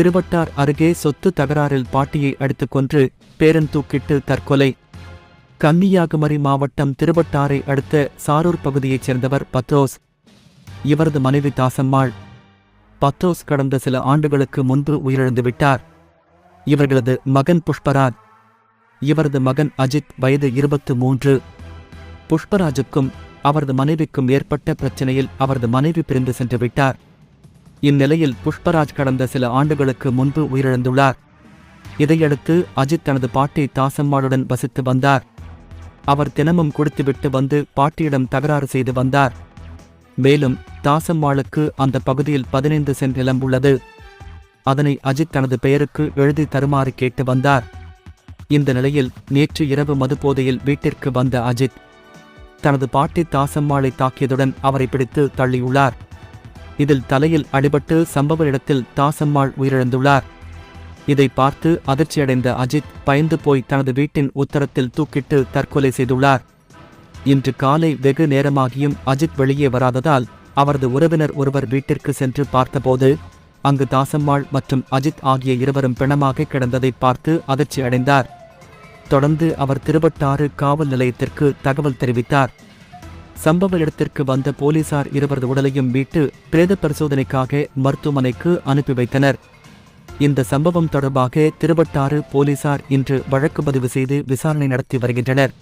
திருவட்டார் அருகே சொத்து தகராறில் பாட்டியை அடித்துக் கொன்று பேரன் தூக்கிட்டு தற்கொலை. கன்னியாகுமரி மாவட்டம் திருவட்டாரை அடுத்த சாரூர் பகுதியைச் சேர்ந்தவர் பத்ரோஸ். இவரது மனைவி தாசம்மாள். பத்ரோஸ் கடந்த சில ஆண்டுகளுக்கு முன்பு உயிரிழந்து விட்டார். இவர்களது மகன் புஷ்பராஜ். இவரது மகன் அஜித் வயது இருபத்து மூன்று. புஷ்பராஜுக்கும் அவரது மனைவிக்கும் ஏற்பட்ட பிரச்சனையில் அவரது மனைவி பிரிந்து சென்று விட்டார். இந்நிலையில் புஷ்பராஜ் கடந்த சில ஆண்டுகளுக்கு முன்பு உயிரிழந்துள்ளார். இதையடுத்து அஜித் தனது பாட்டி தாசம்மாளுடன் வசித்து வந்தார். அவர் தினமும் குடித்துவிட்டு வந்து பாட்டியிடம் தகராறு செய்து வந்தார். மேலும் தாசம்மாளுக்கு அந்த பகுதியில் பதினைந்து சென்ட் நிலம் உள்ளது. அதனை அஜித் தனது பெயருக்கு எழுதி தருமாறு கேட்டு வந்தார். இந்த நிலையில் நேற்று இரவு மதுபோதையில் வீட்டிற்கு வந்த அஜித் தனது பாட்டி தாசம்மாளை தாக்கியதுடன் அவரை பிடித்து தள்ளியுள்ளார். இதில் தலையில் அடிபட்டு சம்பவ இடத்தில் தாசம்மாள் உயிரிழந்துள்ளார். இதை பார்த்து அதிர்ச்சியடைந்த அஜித் பயந்து போய் தனது வீட்டின் உத்தரத்தில் தூக்கிட்டு தற்கொலை செய்துள்ளார். இன்று காலை வெகு நேரமாகியும் அஜித் வெளியே வராததால் அவரது உறவினர் ஒருவர் வீட்டிற்கு சென்று பார்த்தபோது அங்கு தாசம்மாள் மற்றும் அஜித் ஆகிய இருவரும் பிணமாக கிடந்ததை பார்த்து அதிர்ச்சி அடைந்தார் தொடர்ந்து அவர் திருவட்டாறு காவல் நிலையத்திற்கு தகவல் தெரிவித்தார். சம்பவ இடத்திற்கு வந்த போலீசார் இருவரது உடலையும் மீட்டு பிரேத பரிசோதனைக்காக மருத்துவமனைக்கு அனுப்பி வைத்தனர். இந்த சம்பவம் தொடர்பாக திருவட்டாறு போலீசார் இன்று வழக்கு பதிவு செய்து விசாரணை நடத்தி வருகின்றனர்.